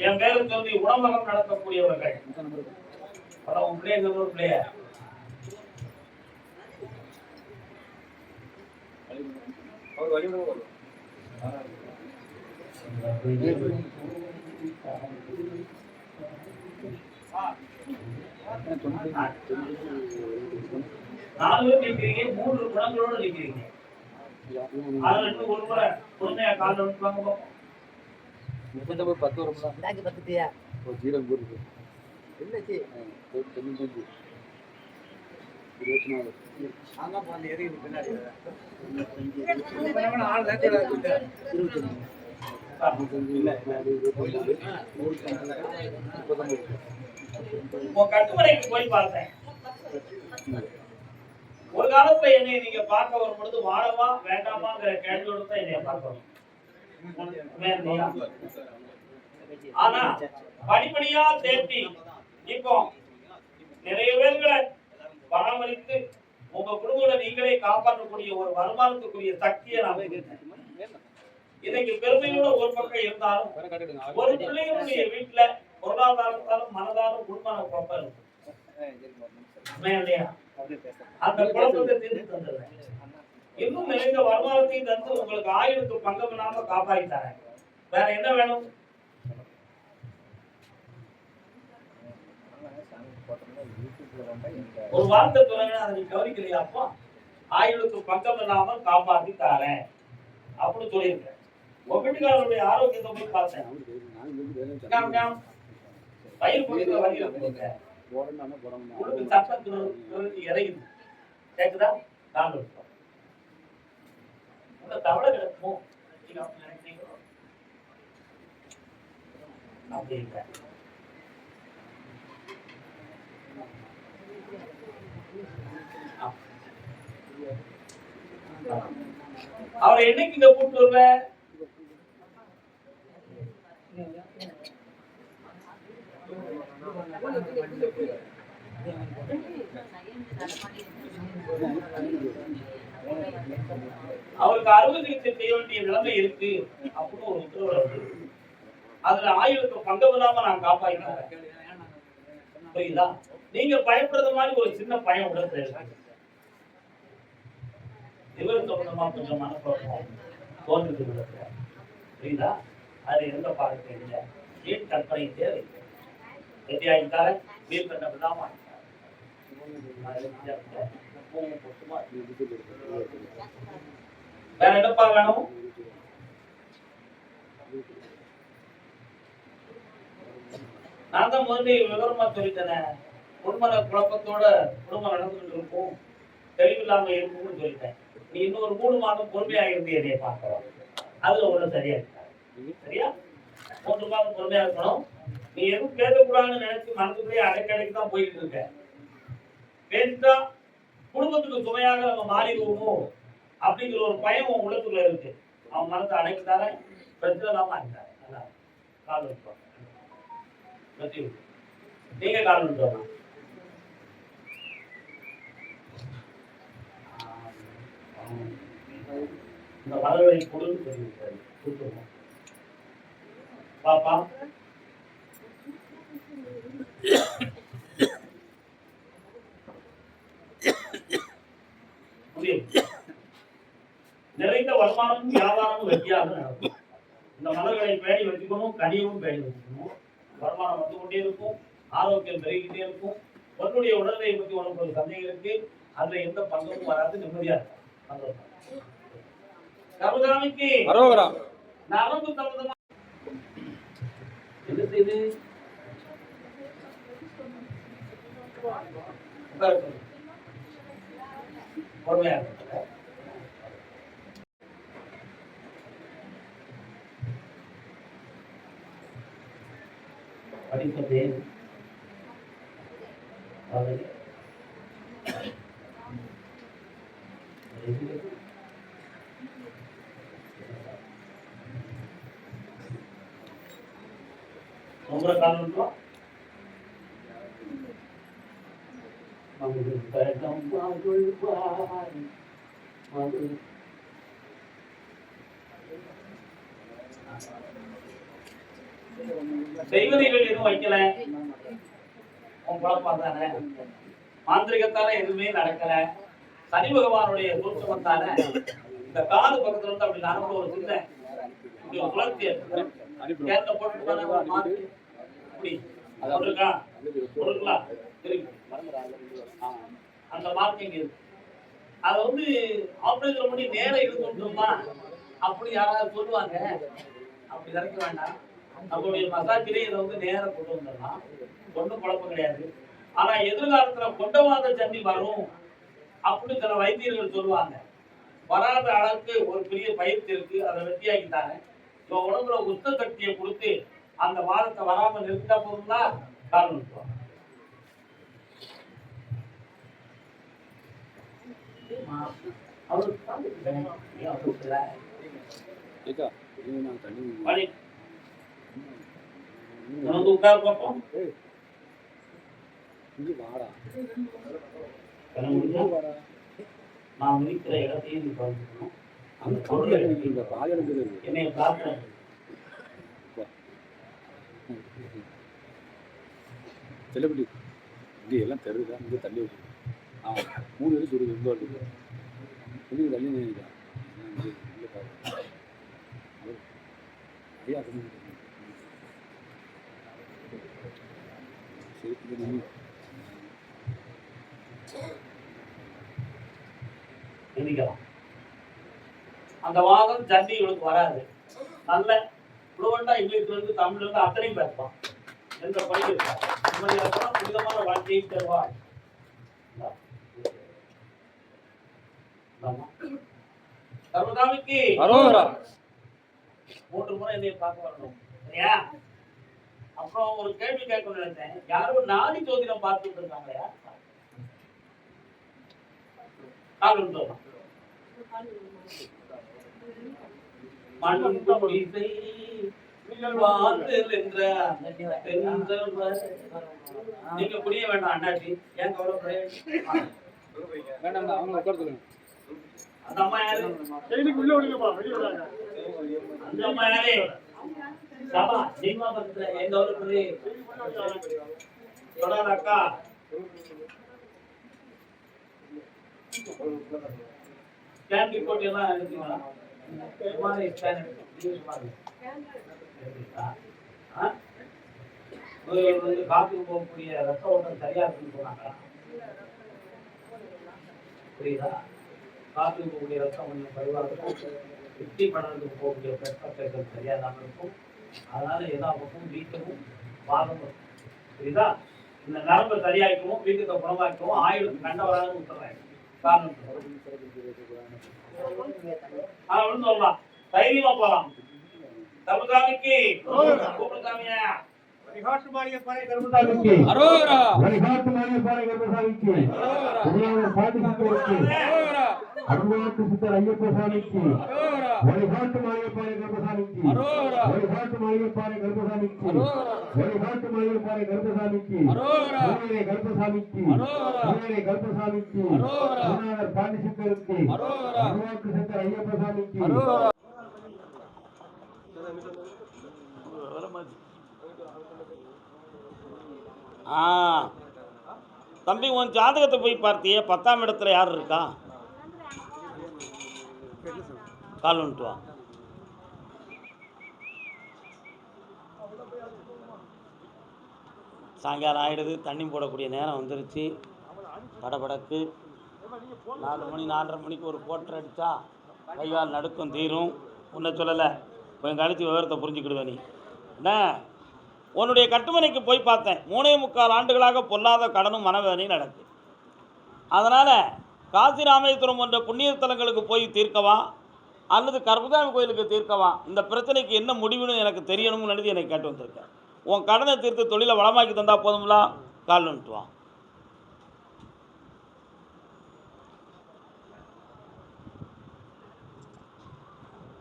என் பேரு சொல்லி உணவகம் நடத்தக்கூடியவர்கள். உன் பிள்ளைய எங்க ஒரு பிள்ளைய? நாலு பேர் நிற்கிறீங்க மூன்று குணங்களோட நிற்கிறீங்க அது ரெண்டு ஒரு முறை பொறுமையா கால் வந்துப்பாங்க பார்ப்போம் பத்து வரும்ல? இந்தாக்கு பத்துட்டியா? ஒரு ஜீரோ இருக்கு. என்னச்சு? தொண்ணூத்தஞ்சு இருபத்தி நாலு. ஆமா போன எதுக்கு பின்னாடி தொண்ணூத்தஞ்சு நாலு இருபத்தி நாலு. முப்பத்தொம்பது உன் கட்டுமனைக்கு போய் பார்த்தேன். ஒரு காலத்துல என்னை நீங்க பார்க்க வரும் பொழுது வாழவா வேண்டாமாங்கிற கேள்வியோட தான் என்னைய பார்க்கணும்? ஆனா படிப்படியா தேர்த்தி இப்போ நிறைய பேர்களை பராமரித்து உங்க குடும்பங்களை நீங்களே காப்பாற்றக்கூடிய ஒரு வருமானத்துக்குரிய சக்தியை நான் இன்னைக்கு பெருமையோட ஒரு பக்கம் இருந்தாலும் ஒரு பிள்ளைகளுடைய வீட்டுல பொருளாதாரத்தாலும் மனதாலும் குடும்பம் குழப்பம் இருக்கும் அந்த குழப்பத்தை தீர்த்து தந்துடுறேன். இன்னும் நிறைந்த வருமானத்தையும் தந்து உங்களுக்கு ஆயுளுக்கு பங்கம் இல்லாம காப்பாற்றி தரேன். வேற என்ன வேணும்? ஒரு வார்த்தை சொல்லுங்க அதை நீ கவனிக்கலையா அப்பா? ஆயுளுக்கு பங்கம் இல்லாம காப்பாத்தி தரேன். அப்படின்னு சொல்லியிருக்கேன். வீட்டுக்காரருடைய ஆரோக்கியத்தை போய் பார்த்தேன். பயிர் போடணும் உனக்கு சட்டத்தில் இறையுது கேக்குதா? கால் இருக்கும். கிடக்கும்? நீங்க அப்படி இல்லை அவரை என்னைக்கு இங்க கூப்பிட்டு வருவ? அவருக்கு அறுவை சிகிச்சை செய்ய வேண்டிய நிலைமை இருக்கு அப்படின்னு ஒரு உத்தரவு இருக்கு. அதுல ஆயுளுக்கு பங்கம் இல்லாம நான் காப்பாற்றினேன் புரியுதா? நீங்க பயப்படுறது மாதிரி ஒரு சின்ன பயம் உடல் தேவை இவர் சம்பந்தமா கொஞ்சம் மனக்குழப்பம் தோன்றுது புரியுதா? அது எந்த பாடத்தை இல்லை ஏன் கற்பனை தேவை. வெற்றியாகிட்டார வீண் கண்ண விடாம வேற என்னப்பா வேணும்? நான் தான் முதல்ல விவரமா சொல்லிட்டேனே. குடும்ப குழப்பத்தோட குடும்பம் நடந்துகிட்டு இருக்கும் தெளிவில்லாம இருக்கும்னு சொல்லிட்டேன். நீ இன்னொரு மூணு மாதம் பொறுமையாக இருந்து என்னைய பார்க்கலாம் அதுல ஒண்ணு சரியா இருக்காது சரியா? மூன்று மாதம் பொறுமையா இருக்கணும். நீ எதுவும் பேசக்கூடாதுன்னு நினைச்சு மனசுக்குள்ளேயே அடைக்கடைக்கு தான் போயிட்டு இருக்க. பேசிட்டா குடும்பத்துக்கு சுமையாக நம்ம மாறிடுவோமோ அப்படிங்கிற ஒரு பயம் உன் உள்ளத்துக்குள்ள இருக்கு. அவன் மனத்தை அடைக்கிட்டாலே பிரச்சனை இல்லாம இருக்காரு நல்லா. கால் நீங்க கால் இந்த மலர்களை கொடுன்னு சொல்லியிருக்காரு. கொடுத்துருவோம் பாப்பா புரியுது நிறைந்த வருமானமும் வியாபாரமும் வெற்றியாக நடக்கும். இந்த மலர்களை பேணி வச்சுக்கணும் கனியவும் பேணி வச்சுக்கணும். வருமானம் வந்து கொண்டே இருக்கும் ஆரோக்கியம் பெருகிட்டே இருக்கும். உன்னுடைய உடல்நிலை பற்றி உனக்கு ஒரு சந்தேகம் இருக்கு. அதுல எந்த பங்கமும் வராது நிம்மதியா இருக்கும் அரோகரா நரம்பு சம்பந்தமா என்ன செய்யுது உட்கார சொல்லு. பொறுமையா இருக்கு. படிப்பது அது உங்களை காணுன்றோம் மகிழ்ந்தடம் மகிழ்வாய் மகிழ் செய்வதைகள் எதுவும் வைக்கல. உன் குழப்பம் தானே? மாந்திரிகத்தால எதுவுமே நடக்கல. சனி பகவானுடைய சூட்சமத்தால இந்த காது பக்கத்துல இருந்து அப்படி நடந்து ஒரு சின்ன இப்படி ஒரு குளர்ச்சி கேட்ட போட்டுட்டு இப்படி போட்டிருக்கா போட்டிருக்கலாம் இருக்கு. அந்த மார்க்கிங் இருக்கு. அது வந்து ஆபரேஷன் பண்ணி நேரம் இருந்துட்டோமா அப்படி யாராவது சொல்லுவாங்க. அப்படி நினைக்க வேண்டாம். நம்மளுடைய மசாஜிலே இதை வந்து நேரம் கொண்டு வந்துடலாம். ஒன்றும் குழப்பம் கிடையாது. ஆனா எதிர்காலத்துல கொண்டவாத சந்தி வரும் அப்படின்னு சில வைத்தியர்கள் சொல்லுவாங்க. வராத அளவுக்கு ஒரு பெரிய பயிற்சி இருக்கு. அதை வெட்டியாக்கிட்டாங்க. இப்போ உடம்புல உத்த சக்தியை கொடுத்து அந்த வாதத்தை வராம நிறுத்தா போதும்னா காரணம் சொல்லுவாங்க. அவரு பார்த்துக்கிட்டேன். ஏன் அவசரத்துல? ஏக்கா இது நான் தண்ணி வழி. வந்து உட்கார் பார்ப்போம் நான் இருக்கிற இடத்தையும் நீ பார்த்துக்கணும். அந்த பொருளை கால் எடுத்து இந்த கால் எடுக்குது என்னை பார்க்க செல்லப்படி இங்கே எல்லாம் தருதா இங்கே தள்ளி வச்சு ஆ மூணு பேரும் சொல்லுது ரொம்ப இருக்குது தள்ளி நினைக்கிறேன் இங்கே பாரு ஐயா சரி நின்று எண்ணிக்கலாம் அந்த வாதம் சண்டி இவனுக்கு வராது. நல்ல ஃப்ளூவெண்டா தமிழ்ல இருந்து அத்தனையும் பேசுவான். எந்த இருக்கலாம் புனிதமான வாழ்க்கையை தருவாள். சர்வதாமிக்கு மூன்று முறை என்னை பார்க்க வரணும். சரியா? அப்புறம் ஒரு கேள்வி கேட்கணும்னு நினைச்சேன். யாரும் நாடி ஜோதிடம் பார்த்துட்டு இருக்காங்களா தோணும் மண்ணும் இசை. நீங்க புரிய வேண்டாம் அண்ணாச்சி. ஏன் வேண்டாம்? அவங்க உட்கார சொல்லுங்க. அந்த அம்மா யாரு? அந்த அம்மா யாரு? சபா ஜெய்மா பக்கத்துல எங்க கவலைப்படுறீ சொல்லாத அக்கா. ஸ்கேன் ரிப்போர்ட் எல்லாம் எம்ஆர்ஐ வந்து காத்துக்கு போகக்கூடிய ரத்த ஓட்டம் சரியா இருக்குன்னு சொன்னாங்க புரியுதா? காத்துக்கு போகக்கூடிய ரத்தம் கொஞ்சம் குறைவாக இருக்கும் வெற்றி படத்துக்கு போகக்கூடிய ரத்தங்கள் சரியா தான் இருக்கும் அதனால எல்லா பக்கமும் வீக்கமும் வாதமும் புரியுதா இந்த நரம்பு சரியாக்குவோம் வீக்கத்தை குணமாக்குவோம் ஆயுளுக்கு கண்ட வராதுன்னு விட்டுறேன் காரணம் விழுந்து வரலாம் தைரியமா போலாம். தபுதாமிக்கு கூப்பிடுதாமியா அரோரா வழிகாட்டு மாரியப்பாறை கருப்பசாமிக்கு உதயவர் பாண்டி சித்தருக்கு அரோரா அருள்நாட்டு சித்தர் ஐயப்ப சாமிக்கு அரோரா வழிகாட்டு மாரியப்பாறை கருப்பசாமிக்கு அரோரா வழிகாட்டு மாரியப்பாறை கருப்பசாமிக்கு அரோரா வழிகாட்டு மாரியப்பாறை கருப்பசாமிக்கு அரோரா ஊரே கருப்பசாமிக்கு அரோரா ஊரே கருப்பசாமிக்கு அரோரா குருநாதர் பாண்டி சித்தருக்கு அரோரா அருள்நாட்டு சித்தர் ஐயப்ப சாமிக்கு அரோரா ஆ. தம்பி உன் ஜாதகத்தை போய் பார்த்தியே பத்தாம் இடத்துல யார் இருக்கா? கால் வந்துட்டு வா. சாயங்காலம் ஆகிடுது தண்ணி போடக்கூடிய நேரம் வந்துருச்சு. படபடக்கு. நாலு மணி நாலரை மணிக்கு ஒரு போட்டர் அடித்தா கைகால் நடுக்கம் தீரும். உன்னை சொல்லலை. கொஞ்சம் கழித்து விவரத்தை புரிஞ்சுக்கிடுவ நீ. என்ன? உன்னுடைய கட்டுமனைக்கு போய் பார்த்தேன். மூணே முக்கால் ஆண்டுகளாக பொல்லாத கடனும் மனவேதனையும் நடக்கு அதனால் காசி ராமேஸ்வரம் போன்ற புண்ணிய ஸ்தலங்களுக்கு போய் தீர்க்கவா? அல்லது கர்பதாமி கோயிலுக்கு தீர்க்கவா? இந்த பிரச்சனைக்கு என்ன முடிவுன்னு எனக்கு தெரியணும்னு நினைத்து எனக்கு கேட்டு வந்திருக்கேன் உன் கடனை தீர்த்து தொழிலை வளமாக்கி தந்தால் போதும்ல? கால் நின்றுவான் வா.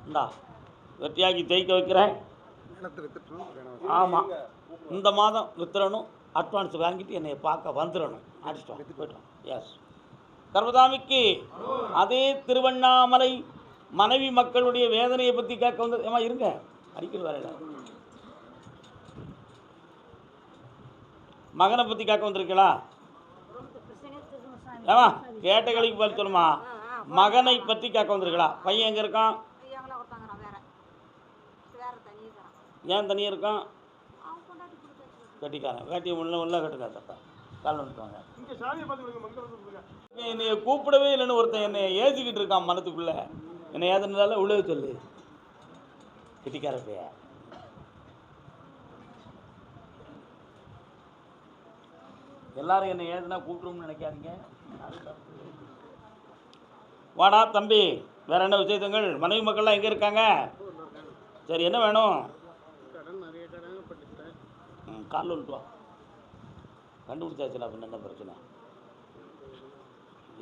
இந்தா தேய்க்க வைக்கிறேன். ஆமாம் இந்த மாதம் வித்துறணும் அட்வான்ஸ் வாங்கிட்டு என்னை பார்க்க வந்துடணும் அடிச்சிட்டோம் போயிட்டோம் எஸ் சர்வதாமிக்கு அதே திருவண்ணாமலை மனைவி மக்களுடைய வேதனையை பற்றி கேட்க வந்து ஏமா இருங்க. அடிக்கல் வரையில மகனை பற்றி கேட்க வந்திருக்கீங்களா? ஏமா கேட்ட கேள்விக்கு பதில் சொல்லுமா? மகனை பற்றி கேட்க வந்திருக்கீங்களா? பையன் எங்கே இருக்கான் எங்களை ஒருத்தங்கிறான் வேற வேற தனி இருக்கிறான் ஏன் தனியாக இருக்கான்? கட்டிக்காரன். வேட்டியை உள்ள உள்ள கட்டுக்கா தப்பா கால் வந்துட்டாங்க என்னைய கூப்பிடவே இல்லைன்னு ஒருத்தன் என்னை ஏசிக்கிட்டு இருக்கான் மனத்துக்குள்ள. என்னை ஏதுனால உள்ளே சொல்லு. கட்டிக்கார பைய எல்லாரும் என்னை ஏதுனா கூப்பிடும்னு நினைக்காதீங்க. வாடா தம்பி. வேற என்ன விசேஷங்கள்? மனைவி மக்கள்லாம் எங்கே இருக்காங்க? சரி என்ன வேணும்? காலில் வந்துட்டு வா கண்டுபிடிச்சாச்சுல அப்படின்னு என்ன பிரச்சனை?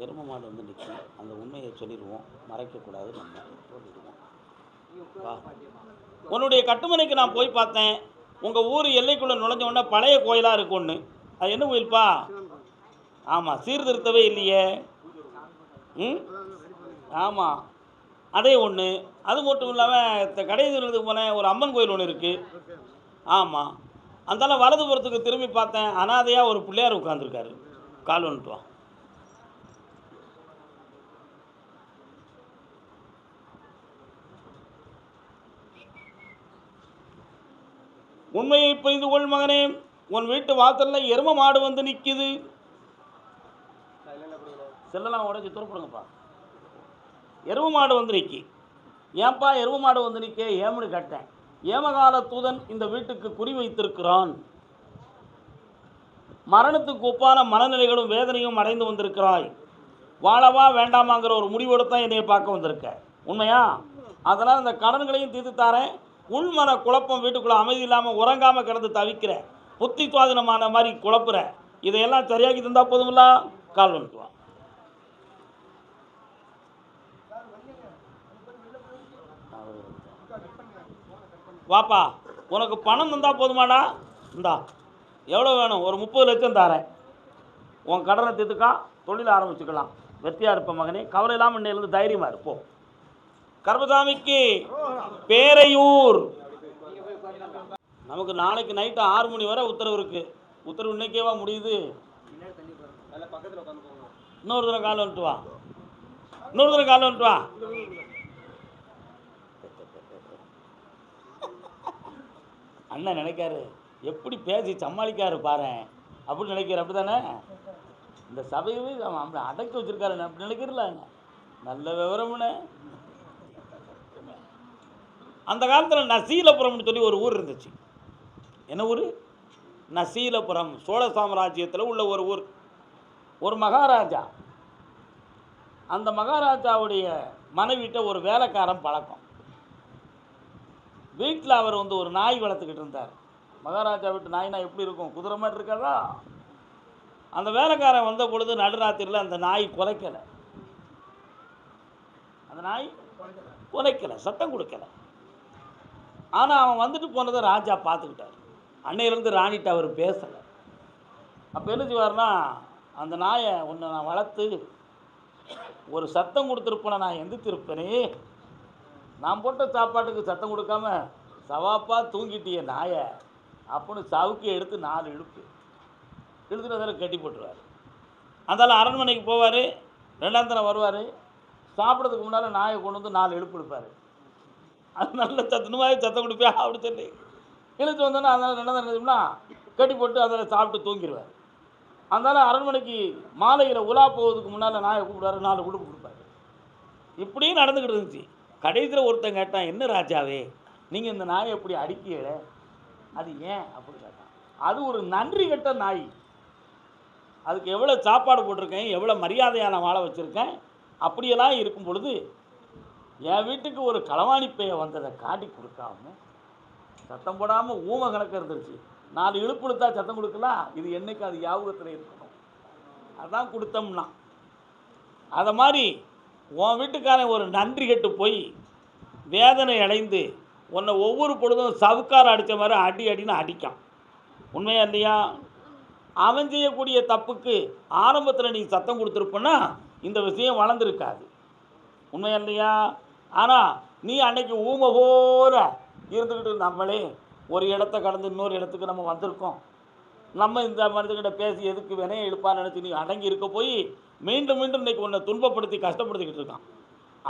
எரும மாடு வந்து நிற்கும் அந்த உண்மையை சொல்லிடுவோம். மறைக்கக்கூடாது நம்ம. சொல்லிடுவோம் உன்னுடைய கட்டுமனைக்கு நான் போய் பார்த்தேன். உங்கள் ஊர் எல்லைக்குள்ளே நுழைஞ்ச உடனே பழைய கோயிலாக இருக்கு ஒன்று அது என்ன கோயில்ப்பா ஆமாம் சீர்திருத்தவே இல்லையே. ம்? ஆமாம் அதே ஒன்று அது மட்டும் இல்லாமல் கடைசி போனேன். ஒரு அம்மன் கோயில் ஒன்று இருக்குது ஆமாம் அந்தால வலதுபுறத்துக்கு திரும்பி பார்த்தேன். அனாதையாக ஒரு பிள்ளையார் உட்காந்துருக்காரு கால் வந்துட்டு உண்மையை புரிந்து கொள் மகனே. உன் வீட்டு வாசல்ல எரும மாடு வந்து நிற்கிது செல்லலாம் உடச்சி துறப்படுங்கப்பா எரும மாடு வந்து நிற்கி ஏன்பா எரும மாடு வந்து நிற்க ஏம்னு கேட்டேன். ஏமகால தூதன் இந்த வீட்டுக்கு குறி வைத்திருக்கிறான் மரணத்துக்கு ஒப்பான மனநிலைகளும் வேதனையும் அடைந்து வந்திருக்கிறாய். வாழவா வேண்டாமாங்கிற ஒரு முடிவோடு தான் என்னைய பார்க்க வந்திருக்க. உண்மையா? அதனால் இந்த கடன்களையும் தீர்த்து தாரேன் உள்மன குழப்பம் வீட்டுக்குள்ளே அமைதி இல்லாமல் உறங்காமல் கிடந்து தவிக்கிற. புத்தி சுவாதீனமான மாதிரி குழப்புற. இதையெல்லாம் சரியாக்கி தந்தால் போதுமில்லா? கால் வந்துட்டு வாப்பா உனக்கு பணம் தந்தால் போதுமாடா. இந்தா எவ்வளோ வேணும்? ஒரு முப்பது லட்சம் தரேன். உன் கடனை தீர்த்துக்கா தொழில் ஆரம்பிச்சுக்கலாம். வெற்றியாக இருப்ப மகனே கவலை இல்லாமல் இன்னையிலேருந்து தைரியமாக இருப்போம் கர்மசாமிக்கு பேரையூர். நமக்கு நாளைக்கு நைட்டு ஆறு மணி வரை உத்தரவு இருக்குது உத்தரவு இன்னைக்கேவா முடியுது? இன்னொரு தடவை கால் வந்துட்டு வா. இன்னொரு தடவை கால் வந்துட்டு வா. அண்ணன் நினைக்காரு. எப்படி பேசி சமாளிக்காரு பாரேன் அப்படின்னு நினைக்கிற அப்படி தானே இந்த சபையவே அவன் அப்படி அடக்கி வச்சிருக்காரு. அப்படி நினைக்கிறல நல்ல விவரம்னு. அந்த காலத்தில் நசீலபுரம்னு சொல்லி ஒரு ஊர் இருந்துச்சு. என்ன ஊர்? நசீலபுரம். சோழ சாம்ராஜ்யத்தில் உள்ள ஒரு ஊர். ஒரு மகாராஜா. அந்த மகாராஜாவுடைய மனைவிட்ட ஒரு வேலைக்காரன் பழக்கம். வீட்டில் அவர் வந்து ஒரு நாய் வளர்த்துக்கிட்டு இருந்தார். மகாராஜா வீட்டு நாய்னா எப்படி இருக்கும்? குதிரை மாதிரி இருக்காதா? அந்த வேலைக்காரன் வந்த பொழுது நடுராத்திரியில் அந்த நாய் குலைக்கலை. அந்த நாய் குலைக்கலை சத்தம் கொடுக்கல. ஆனால் அவன் வந்துட்டு போனதை ராஜா பார்த்துக்கிட்டார். அன்னையிலேருந்து ராணிகிட்ட அவர் பேசலை. அப்போ என்ன செய்வார்னா அந்த நாயை ஒன்று நான் வளர்த்து ஒரு சத்தம் கொடுத்துருப்பேன நான் எந்திரிச்சிருப்பேனே நான் போட்ட சாப்பாட்டுக்கு சத்தம் கொடுக்காம சவாப்பா தூங்கிட்டிய நாயை. அப்படின்னு சவுக்கு எடுத்து நாலு இழுப்பு. இழுத்துட்டு அதில் கட்டி போட்டுருவார். அந்தால அரண்மனைக்கு போவார் ரெண்டாம் தரம் வருவார். சாப்பிட்றதுக்கு முன்னால் நாயை கொண்டு வந்து நாலு இழுப்பு எடுப்பார் அது நல்ல சத்தனமாக சத்தம் கொடுப்பேன் அப்படி சொல்லி. இழுத்து வந்தோன்னா அதனால் ரெண்டாம் தரம் என்ன கட்டி போட்டு அதில் சாப்பிட்டு தூங்கிடுவார் அதனால் அரண்மனைக்கு மாலையில் உலா போவதுக்கு முன்னால் நாயை கூப்பிடுவார் நாலு குடுப்பு கொடுப்பாரு. இப்படியும் நடந்துக்கிட்டு இருந்துச்சு. கடைசியில் ஒருத்தன் கேட்டான் என்ன ராஜாவே? நீங்கள் இந்த நாயை எப்படி அடிக்கல? அது ஏன்? அப்படின்னு கேட்டான். அது ஒரு நன்றி கெட்ட நாய். அதுக்கு எவ்வளோ சாப்பாடு போட்டிருக்கேன் எவ்வளோ மரியாதையான வாழை வச்சுருக்கேன் அப்படியெல்லாம் இருக்கும் பொழுது என் வீட்டுக்கு ஒரு களவாணி பைய வந்ததை காட்டி கொடுக்காம சத்தம் போடாமல் ஊம கணக்கு இருந்துருச்சு. நாலு இழுப்பு கொடுத்தா சத்தம் கொடுக்கலாம் இது என்னைக்கு அது யாபகத்தில் இருக்கணும். அதான் கொடுத்தோம்னா. அதை மாதிரி உன் வீட்டுக்காரன் ஒரு நன்றி கெட்டு போய் வேதனை அடைந்து உன்னை ஒவ்வொரு பொழுதும் சவுக்கார் அடித்த மாதிரி அடி அடின்னு அடிக்கான். உண்மையா இல்லையா? அவன் செய்யக்கூடிய தப்புக்கு ஆரம்பத்தில் நீ சத்தம் கொடுத்துருப்பன்னா இந்த விஷயம் வளர்ந்துருக்காது. உண்மையா இல்லையா? ஆனால் நீ அன்னைக்கு ஊம போற இருந்துக்கிட்டு நம்மளே ஒரு இடத்த கடந்து இன்னொரு இடத்துக்கு நம்ம வந்திருக்கோம். நம்ம இந்த மனிதர்கிட்ட பேசி எதுக்கு வினையை இழுப்பான்னு நினச்சி நீ அடங்கி இருக்க போய் மீண்டும் மீண்டும் இன்னைக்கு உன்னை துன்பப்படுத்தி கஷ்டப்படுத்திக்கிட்டு இருக்கான்.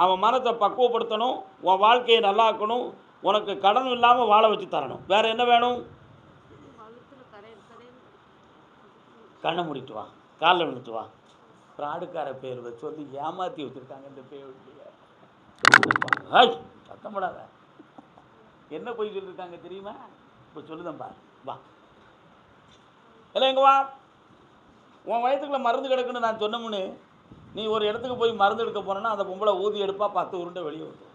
அவன் மனத்தை பக்குவப்படுத்தணும் உன் வாழ்க்கையை நல்லாக்கணும் உனக்கு கடன் இல்லாமல் வாழ வச்சு தரணும். வேற என்ன வேணும்? கண்ணை மூடிட்டு வா. காலில் விழுந்துட்டு வா. ஃப்ராடுக்கார பேர் வச்சு வந்து ஏமாற்றி வச்சுருக்காங்க இந்த பேர் சத்தப்படாத என்ன போய் சொல்லியிருக்காங்க தெரியுமா? இப்போ சொல்லுதேன் பாரு. வா. இல்லை எங்க வா? உன் வயத்துக்குள்ள மருந்து கிடக்குன்னு நான் சொன்னமுன்னு நீ ஒரு இடத்துக்கு போய் மருந்து எடுக்க போனேன்னா அந்த பொம்பளை ஊதி எடுப்பா பத்து உருண்டை வெளியே வரும்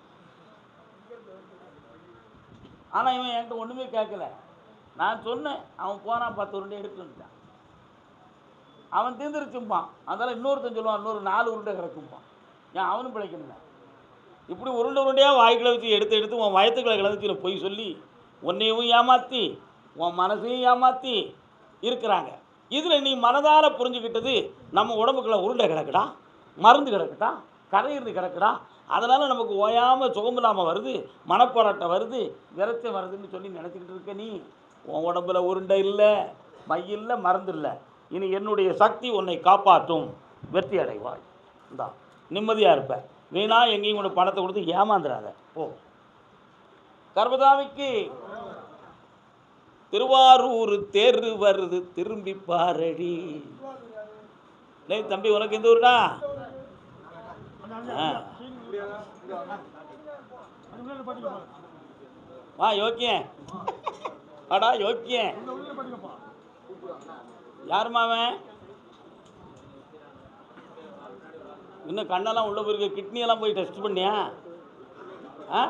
ஆனால் இவன் என்கிட்ட ஒன்றுமே கேட்கல. நான் சொன்னேன் அவன் போனான் பத்து உருண்டை எடுத்துட்டான் அவன் தீர்ந்துருச்சும்பான் அதனால் இன்னொருத்தன் சொல்லுவான் இன்னொரு நாலு உருண்டை கிடக்கும்பான். ஏன் அவனும் பிழைக்கணுங்க இப்படி உருண்டை உருண்டையாக வாய்க்குள்ள வச்சு எடுத்து எடுத்து உன் வயத்துக்களை கிளந்துச்சு பொய் சொல்லி உன்னையும் ஏமாற்றி உன் மனசையும் ஏமாற்றி இருக்கிறாங்க. இதில் நீ மனதார புரிஞ்சுக்கிட்டது நம்ம உடம்புக்குள்ள உருண்டை கிடக்குடா மருந்து கிடக்குடா கரையிறது கிடக்குடா அதனால் நமக்கு ஓயாமல் சுகமில்லாமல் வருது மனப்போராட்டம் வருது விரச்சம் வருதுன்னு சொல்லி நினச்சிக்கிட்டு இருக்க நீ. உன் உடம்புல உருண்டை இல்லை மையில் மருந்து இல்லை. இனி என்னுடைய சக்தி உன்னை காப்பாற்றும். வெற்றி அடைவாய். இந்தா நிம்மதியாக இருப்ப. வீணா எங்கேயும் கொண்டு பணத்தை கொடுத்து ஏமாந்துடாத ஓ கர்பதாமிக்கு திருவாரூர் தேர்வு வருது திரும்பி பாரடி. டேய் தம்பி உனக்கு எந்த ஊருடா? ஆ. வா யோக்கியன் வாடா யோக்கியன் யாரும்மா அவன்? இன்னும் கண்ணெல்லாம் உள்ள போயிருக்கு? கிட்னி எல்லாம் போய் டெஸ்ட் பண்ணியா? ஆ?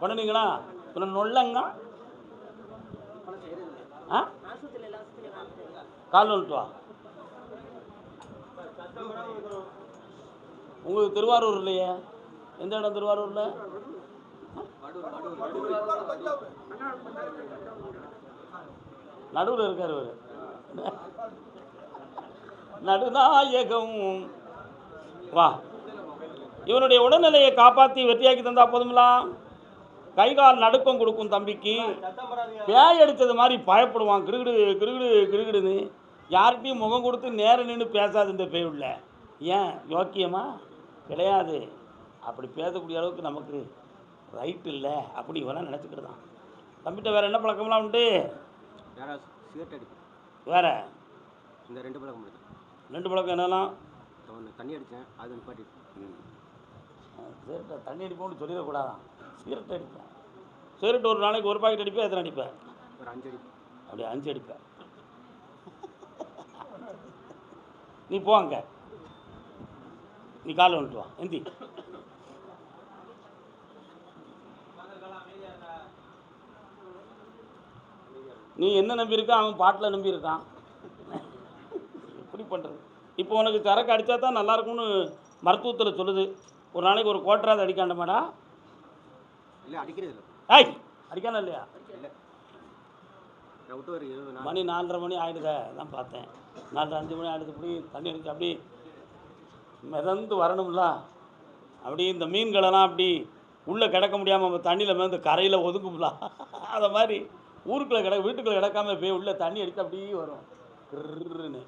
பண்ணுனீங்களா இன்னும் நொல்லங்க. கால் நொல்ட்டு வா. உங்களுக்கு திருவாரூர் இல்லையே? எந்த இடம் திருவாரூரில்? நடுவில் இருக்கார் இவர். நடுநாயகம். வா. இவனுடைய உடல்நிலையை காப்பாற்றி வெற்றியாக்கி தந்தா போதுங்களா கை கால் நடுக்கம் கொடுக்கும் தம்பிக்கு. பேய் அடித்தது மாதிரி பயப்படுவான். கிருகிடு கிருகிடு கிருகிடுன்னு யார்கிட்டையும் முகம் கொடுத்து நேர நின்று பேசாது இந்த பேய் உள்ள. ஏன்? யோக்கியமா? கிடையாது. அப்படி பேசக்கூடிய அளவுக்கு நமக்கு ரைட் இல்லை. அப்படி வேணால் நினச்சிக்கிட்டு தான். தம்பிட்ட வேறு என்ன பழக்கம்லாம் உண்டு? வேற இந்த ரெண்டு பழக்கம் ரெண்டு பழக்கம் என்னெல்லாம் தண்ணி அடித்தேன் அது நிப்பாட்டி தண்ணி அடிப்போம்னு சொல்லிடக்கூடாதான். சிகரெட் அடிப்பேன். சிகரெட் ஒரு நாளைக்கு ஒரு பாக்கெட் அடிப்பேன் எத்தனை அடிப்பேன்? ஒரு அஞ்சு அடி அப்படி அஞ்சு அடிப்பேன். நீ போ அங்க. நீ காலை வந்துட்டு வா. எந்தி. நீ என்ன நம்பி இருக்க அவன் பாட்டில் நம்பி இருக்கான் எப்படி பண்ணுறது இப்போ உனக்கு சரக்கு அடித்தா தான் நல்லா இருக்கும்னு மருத்துவத்தில் சொல்லுது. ஒரு நாளைக்கு ஒரு கோட்டராது அடிக்காண்டமாடா. ஏய் அடிக்கான இல்லையா? மணி நாலரை மணி ஆயிடுதே தான் பார்த்தேன். நாலரை அஞ்சு மணி ஆயிடுது இப்படி தண்ணி அடிச்சு அப்படி மிதந்து வரணும்ல. அப்படி இந்த மீன்களெல்லாம் அப்படி உள்ளே கிடக்க முடியாமல் நம்ம தண்ணியில் மிதந்து கரையில் ஒதுங்கும்ல. அதை மாதிரி ஊருக்குள்ளே கிட வீட்டுக்குள்ளே கிடக்காம போய் உள்ளே தண்ணி அடித்து அப்படியே வரும். கிருன்னு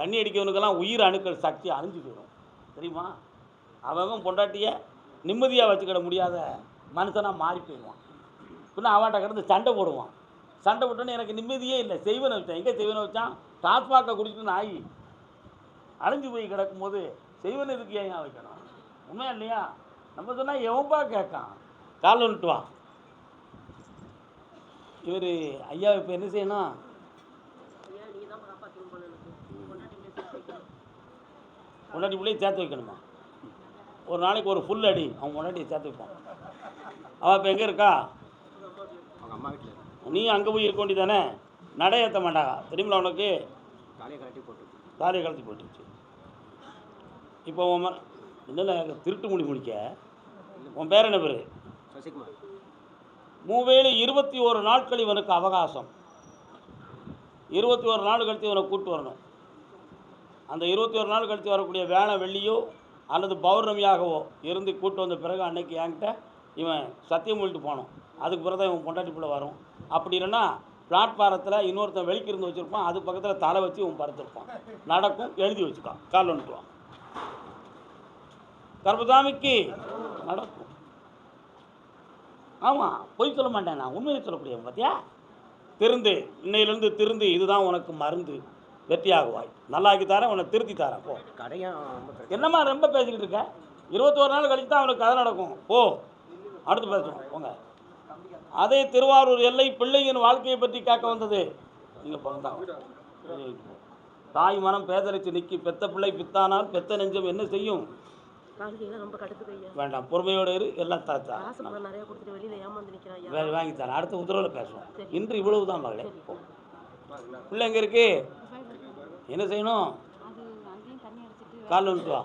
தண்ணி அடிக்கிறவனுக்கெல்லாம் உயிர் அணுக்கள் சக்தி அழிஞ்சு போயிடும். தெரியுமா? அவன் பொண்டாட்டிய நிம்மதியாக வச்சுக்கிட முடியாத மனுஷனாக மாறி போயிடுவான். பின்ன அவாட்ட கிடந்து சண்டை போடுவான். சண்டை போட்டோன்னே எனக்கு நிம்மதியே இல்லை. செய்வனை வச்சான் எங்கே செய்வனை வச்சான்? டாஸ்மாக்கை குடிச்சிட்டு நாய் அழிஞ்சு போய் கிடக்கும்போது செய்வனை இதுக்கு ஏன் வைக்கணும் உண்மையா இல்லையா? நம்ம சொன்னால் எவன்பா கேட்கான்? கால் வந்துட்டு வா. இவர் ஐயா இப்போ என்ன செய்யணும்? முன்னாடி பிள்ளையை சேர்த்து வைக்கணுமா? ஒரு நாளைக்கு ஒரு ஃபுல் அடி. அவங்க முன்னாடி சேர்த்து வைப்பான். அவள் இப்போ எங்கே இருக்கா? நீ அங்கே போய் இருக்க வேண்டியதானே? நடை ஏற்ற மாட்டாங்க. தெரியுமில உனக்கு? தாலியை கலத்தி போட்டுருச்சு. இப்போ உன் என்னல திருட்டு முடி முடிக்க? உன் பேர் என்ன பேர்? சசிகுமார். மூவேலு இருபத்தி ஒரு நாட்கள் இவனுக்கு அவகாசம். இருபத்தி ஒரு நாள் கழித்து இவனை கூட்டு வரணும். அந்த இருபத்தி ஒரு நாள் கழித்து வரக்கூடிய வேலை வெள்ளியோ அல்லது பௌர்ணமியாகவோ இருந்து கூட்டு வந்த பிறகு அன்னைக்கு என்கிட்ட இவன் சத்தியம் பண்ணிட்டு போகணும் அதுக்கு பிறகு தான் இவன் பொண்டாட்டி பிள்ளை வரும். அப்படி இல்லைன்னா பிளாட்பாரத்தில் இன்னொருத்தன் வெளிக்கு இருந்து வச்சுருப்பான். அது பக்கத்தில் தலை வச்சு இவன் படுத்திருப்பான் நடக்கும் எழுதி வச்சுக்கான் கால் வந்துட்டுவான் கர்மசாமிக்கு நடக்கும். ஆமாம் பொய் சொல்ல மாட்டேன் நான். உண்மையை சொல்லக்கூடியவன் பார்த்தியா திருந்து இன்னையிலேருந்து திருந்து இதுதான் உனக்கு மருந்து. வெற்றியாகுவாய். நல்லாக்கி தரேன் உன்னை திருத்தி தரேன் போ. என்னம்மா ரொம்ப பேசிக்கிட்டு இருக்க? இருபத்தோரு நாள் கழிச்சு தான் அவனுக்கு கதை நடக்கும். போ. அடுத்து பேசுவோம் போங்க. அதே திருவாரூர் எல்லை பிள்ளையின் வாழ்க்கையை பற்றி கேட்க வந்தது. நீங்கள் போங்க தாய் மனம் பேதரிச்சு நிக்கி பெத்த பிள்ளை பித்தானால் பெத்த நெஞ்சம் என்ன செய்யும்? வேண்டாம் பொறுமையோடு இரு எல்லாம் தாத்தா வேறு வாங்கி தரேன். அடுத்த உத்தரவில் பேசுவோம். இன்று இவ்வளவு தான் மகளே. பிள்ளை எங்கே இருக்கு? என்ன செய்யணும்? கால் வந்துட்டு வா.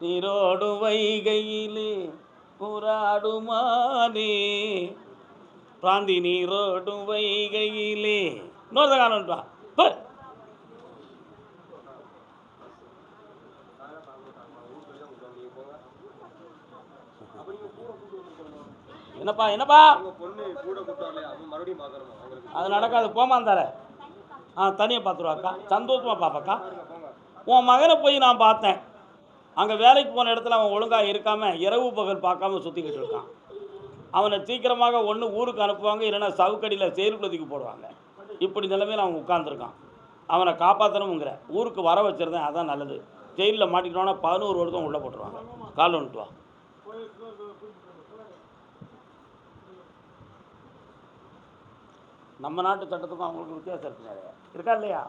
நீரோடு வைகையிலே புறாடுமானே பிராந்தி நீரோடும் வைகையிலே. இன்னொருத்த கால் போ. என்னப்பா என்னப்பா? அது நடக்காது போமாந்தார ஆ தனியாக பார்த்துருவாக்கா சந்தோஷமாக பார்ப்பாக்கா உன் மகனை போய் நான் பார்த்தேன். அங்கே வேலைக்கு போன இடத்துல அவன் ஒழுங்காக இருக்காமல் இரவு பகல் பார்க்காம சுற்றிக்கிட்டு இருக்கான் அவனை சீக்கிரமாக ஒன்று ஊருக்கு அனுப்புவாங்க இல்லைன்னா சவுக்கடியில் செயல்படுத்திக்கு போடுவாங்க. இப்படி நிலைமையில் அவன் உட்காந்துருக்கான் அவனை காப்பாற்றணுங்கிற ஊருக்கு வர வச்சுருந்தேன் அதான் நல்லது. ஜெயிலில் மாட்டிக்கிட்டோன்னா பதினோரு வருஷம் உள்ளே போட்டுருவாங்க. கால் வந்துட்டு வா. நம்ம நாட்டு சட்டத்துக்கும் அவங்களுக்கு வித்தியாசம் இருக்கு நிறைய. இருக்கா இல்லையா?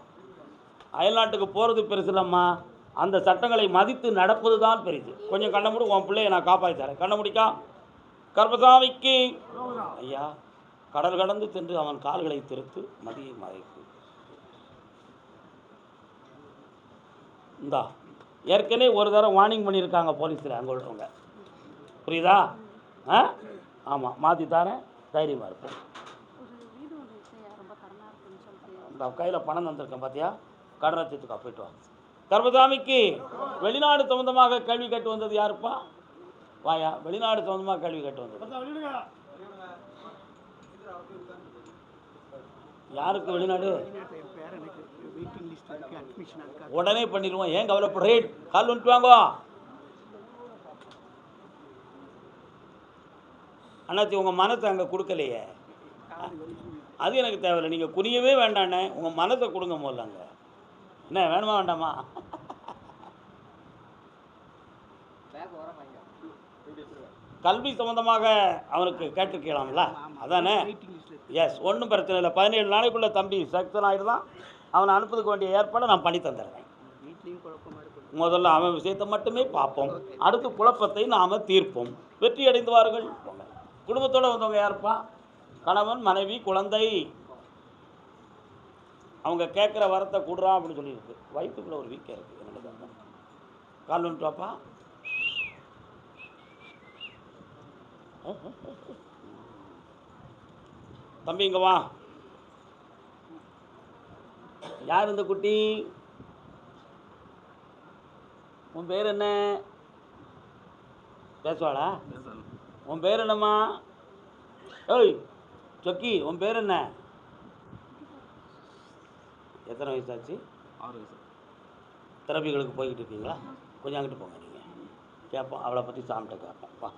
அயல்நாட்டுக்கு போகிறது பெருசு இல்லைம்மா அந்த சட்டங்களை மதித்து நடப்பது தான் பெரிது. கொஞ்சம் கண்ண மூடி உன் பிள்ளைய நான் காப்பாற்றி தரேன். கண்ண முடிக்கா. கர்மசாமிக்கு ஐயா கடல் கடந்து சென்று அவன் கால்களை திருத்து மதியை மறைக்கு இந்தா ஏற்கனவே ஒரு தடவை வார்னிங் பண்ணியிருக்காங்க போலீஸில் அங்கே உள்ளவங்க. புரியுதா? ஆ? ஆமாம் மாற்றி தரேன் தைரியமாக இருப்பேன். இந்த கையில் பணம் தந்திருக்கேன் பார்த்தியா கடனை தீர்த்துக்கா போயிட்டு வாங்க கர்மசாமிக்கு வெளிநாடு சம்மந்தமாக கேள்வி கேட்டு வந்தது யாருப்பா? வாயா வெளிநாடு சம்மந்தமாக கேள்வி கேட்டு வந்தது. யாருக்கு வெளிநாடு? உடனே பண்ணிடுவோம். ஏன் கவலைப்படுறேன் கால் வந்துட்டு வாங்க. அண்ணாச்சி உங்கள் மனசை அங்கே கொடுக்கலையே. அது எனக்கு தேவையில்லை. நீங்கள் குனியவே வேண்டாண்ணே. உங்கள் மனசை கொடுங்க முதல்ல அங்கே. என்ன வேணுமா வேண்டாமா? கல்வி சம்மந்தமாக அவனுக்கு கேட்டிருக்கலாம்ல? அதானே? எஸ் ஒன்றும் பிரச்சனை இல்லை. பதினேழு நாளைக்குள்ளே தம்பி செக்ஷன் ஆகிடுதான் அவனை அனுப்புறதுக்கு வேண்டிய ஏற்பாடை நான் பண்ணி தந்துடுறேன். முதல்ல அவன் விஷயத்தை மட்டுமே பார்ப்போம். அடுத்து குழப்பத்தை நாம் தீர்ப்போம். வெற்றி அடைந்துவார்கள் குடும்பத்தோடு வந்தவங்க யாருப்பா? கணவன் மனைவி குழந்தை. அவங்க கேட்குற வரத்தை கொடுறான் அப்படின்னு சொல்லியிருக்கு. வயிற்றுக்குள்ள ஒரு வீக்கம் இருக்குது என்னோட கால் வந்துட்டாப்பா தம்பி இங்க வா. யார் இந்த குட்டி? உன் பேர் என்ன? பேசுவாளா. உன் பேர் என்னம்மா? ஏய் சொக்கி உன் பேர் என்ன? எத்தனை வயசாச்சு? ஆறு வயசு. தெரப்பிகளுக்கு போய்கிட்டு இருக்கீங்களா? கொஞ்சம் அங்கிட்டு போங்க நீங்கள் கேட்போம் அவளை பற்றி சாமிட்ட கேட்போம் வா.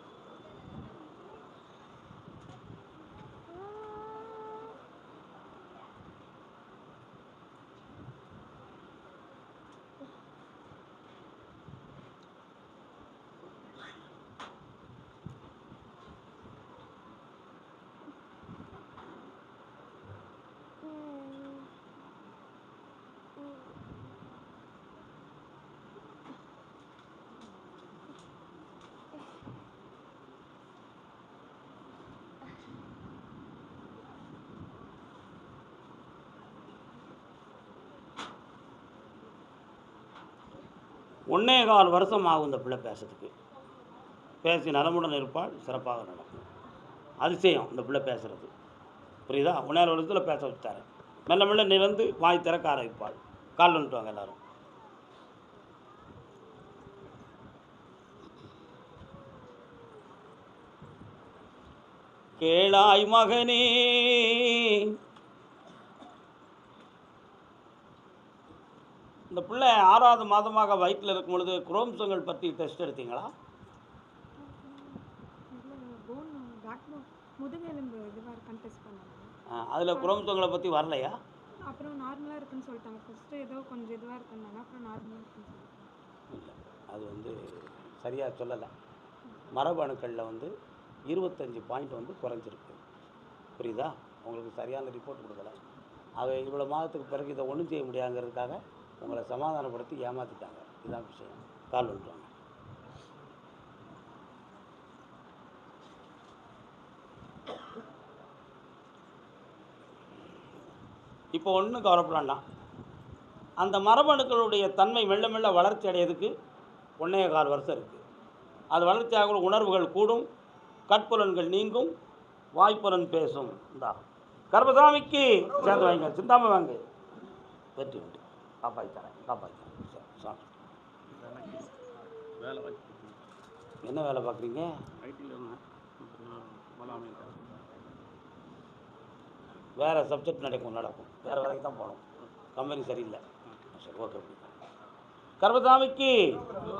ஒன்னே கால் வருஷம் ஆகும் இந்த பிள்ளை பேசுறதுக்கு. பேசி நலமுடன் இருப்பால் சிறப்பாக நடக்கும். அதிசயம் இந்த பிள்ளை பேசுறது. புரியுதா? ஒன்னேழு வருஷத்தில் பேச வச்சாரு மெல்ல மெல்ல நிறந்து வாய் திறக்க ஆரம்பிப்பாள். கால் வந்துட்டுவாங்க எல்லாரும். கேளாய் மகனே இந்த பிள்ளை ஆறாவது மாதமாக வயிற்றில் இருக்கும் பொழுது குரோம்சங்கள் பற்றி டெஸ்ட் எடுத்தீங்களா? அதில் குரோம்சங்களை பற்றி வரலையா? அப்புறம் நார்மலாக இருக்குன்னு சொல்லிட்டாங்க. ஃபஸ்ட்டு ஏதோ கொஞ்சம் இதுவாக இருக்குன்னாங்க. அப்புறம் நார்மலாக இருக்குன்னு இல்லை அது வந்து சரியாக சொல்லலை. மரபணுக்களில் வந்து இருபத்தஞ்சி பாயிண்ட் வந்து குறைஞ்சிருக்கு. புரியுதா? உங்களுக்கு சரியான ரிப்போர்ட் கொடுக்கல. அதை இவ்வளோ மாதத்துக்கு பிறகு இதை ஒன்றும் செய்ய முடியாங்கிறதுக்காக உங்களை சமாதானப்படுத்தி ஏமாற்றிட்டாங்க இதுதான் விஷயம். கால் வந்துடுவாங்க இப்போ ஒன்றும் கவலைப்படாண்டாம் அந்த மரபணுக்களுடைய தன்மை மெல்ல மெல்ல வளர்ச்சி அடையிறதுக்கு ஒன்றே கால் வருஷம் இருக்குது அது வளர்ச்சியாக உணர்வுகள் கூடும் கற்புலன்கள் நீங்கும் வாய்ப்புலன் பேசும். இந்தா. கர்பசாமிக்கு சேர்ந்து வாங்க. சிந்தாம வாங்க. வெற்றி காப்பாற்றி தரேன் காப்பாற்றி தரேன் சரி, வாய்ப்பு என்ன வேலை பார்க்குறீங்க? வேறு சப்ஜெக்ட் நடக்கும் நடக்கும். வேறு வேலைக்கு தான் போகணும். கம்பெனி சரியில்லை. சரி ஓகே கர்மசாமிக்கு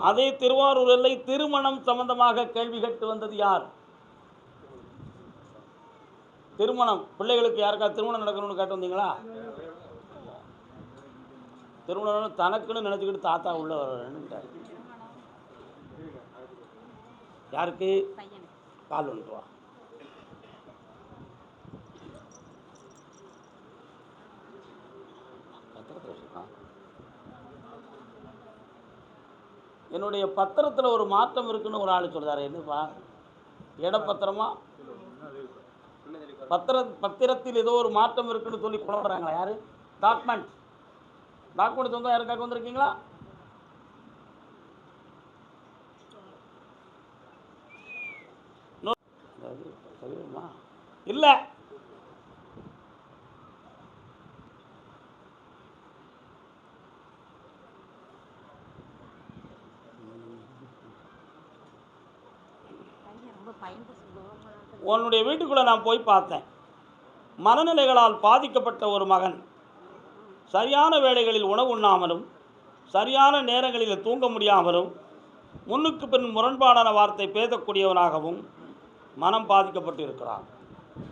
அதே திருவாரூர் எல்லை திருமணம் சம்பந்தமாக கேள்வி கேட்டு வந்தது யார்? திருமணம். பிள்ளைகளுக்கு யாருக்கா திருமணம் நடக்கணும்னு கேட்டு வந்தீங்களா? திருமணம் தனக்குன்னு நினச்சிக்கிட்டு தாத்தா உள்ள வரேன்னுட்டார் யாருக்கு? கால் வந்துட்டு வா. என்னுடைய பத்திரத்தில் ஒரு மாற்றம் இருக்குன்னு ஒரு ஆள் சொல்றாரு. என்னப்பா? இடப்பத்திரமா? பத்திர பத்திரத்தில் ஏதோ ஒரு மாற்றம் இருக்குன்னு சொல்லி குழம்புறாங்களா? யாரு? டாக்குமெண்ட் டாக்குமெண்ட் சொந்தம் யாருக்காக வந்திருக்கீங்களா? இல்லை. உன்னுடைய வீட்டுக்குள்ளே நான் போய் பார்த்தேன். மனநிலைகளால் பாதிக்கப்பட்ட ஒரு மகன். சரியான வேளைகளில் உணவு உண்ணாமலும் சரியான நேரங்களில் தூங்க முடியாமலும் முன்னுக்கு பின் முரண்பாடான வார்த்தை பேசக்கூடியவனாகவும் மனம் பாதிக்கப்பட்டு இருக்கிறான்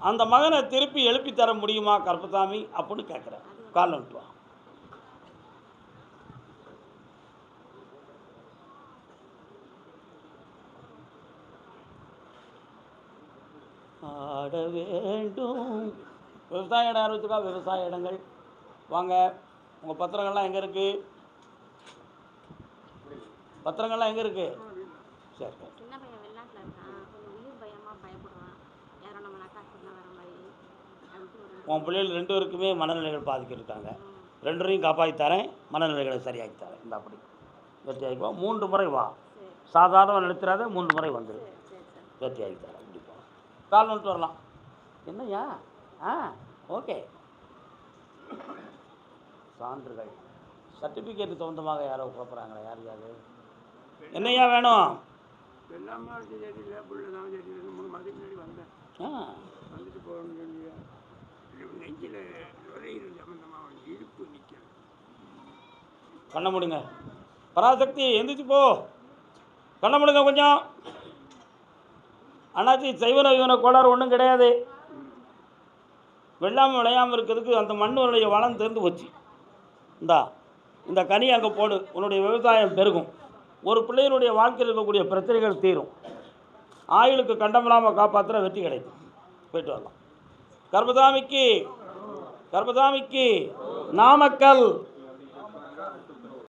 அந்த மகனை திருப்பி எழுப்பி தர முடியுமா கருப்பசாமி? அப்படின்னு கேட்குறேன் கால் அனுப்புவான் ஆட வேண்டும். விவசாய இடம் ஆரம்பிச்சுக்கா விவசாய இடங்கள். வாங்க. உங்கள் பத்திரங்கள்லாம் எங்கே இருக்குது பத்திரங்கள்லாம் எங்கே இருக்குது சரி. சரி. சின்ன பையன் வெளிநாட்டில் இருக்கான். கொஞ்சம் உயிர் பயமாக பயப்படுவான். யாரோ நம்ம அட்டாக் பண்ண வர மாதிரி அதுக்கு ஒரு உன் பிள்ளைகள் ரெண்டு பேருக்குமே மனநிலைகள் பாதிக்கிருக்காங்க ரெண்டரையும் காப்பாற்றி தரேன். மனநிலைகளை சரியாக்கி தரேன். இந்த அப்படி. வெற்றியாக்கி வா மூன்று முறை வா. சாதாரண நிறுத்திடாத மூன்று முறை வந்துடு வெற்றியாகி தரேன். கண்டிப்பாக கால் வந்துட்டு வரலாம். என்னய்யா? ஆ ஓகே. சான்றுகள். சர்டிஃபிகேட்டு சொந்தமாக யாரோ குழப்பறாங்களா யார் யார் என்னய்யா வேணும்? எல்லாமே தெரியல புள்ள தான் தெரியல மூணு மாதத்துக்கு முன்னாடி வந்தேன் ஆ. வந்துட்டு போகணும்னு சொல்லி நெஞ்சில் நுரையீரல் சம்மந்தமாக இழுப்பு நிற்கிறது கண்ணை மூடுங்க. பராசக்தி எந்திரிச்சு போ. கண்ணை மூடுங்க கொஞ்சம். அண்ணாச்சி சைவன இவன கோளாறு ஒன்றும் கிடையாது. வெள்ளாமை விளையாமல் இருக்கிறதுக்கு அந்த மண்ணுடைய வளம் தெரிந்து போச்சு. இந்தா இந்த கனி அங்கே போடு உன்னுடைய விவசாயம் பெருகும். ஒரு பிள்ளையினுடைய வாழ்க்கையில் இருக்கக்கூடிய பிரச்சனைகள் தீரும். ஆயுளுக்கு கண்டமில்லாமல் காப்பாற்றுற வெற்றி கிடைக்கும். போயிட்டு வரலாம். கர்மசாமிக்கு கர்மசாமிக்கு நாமக்கல்.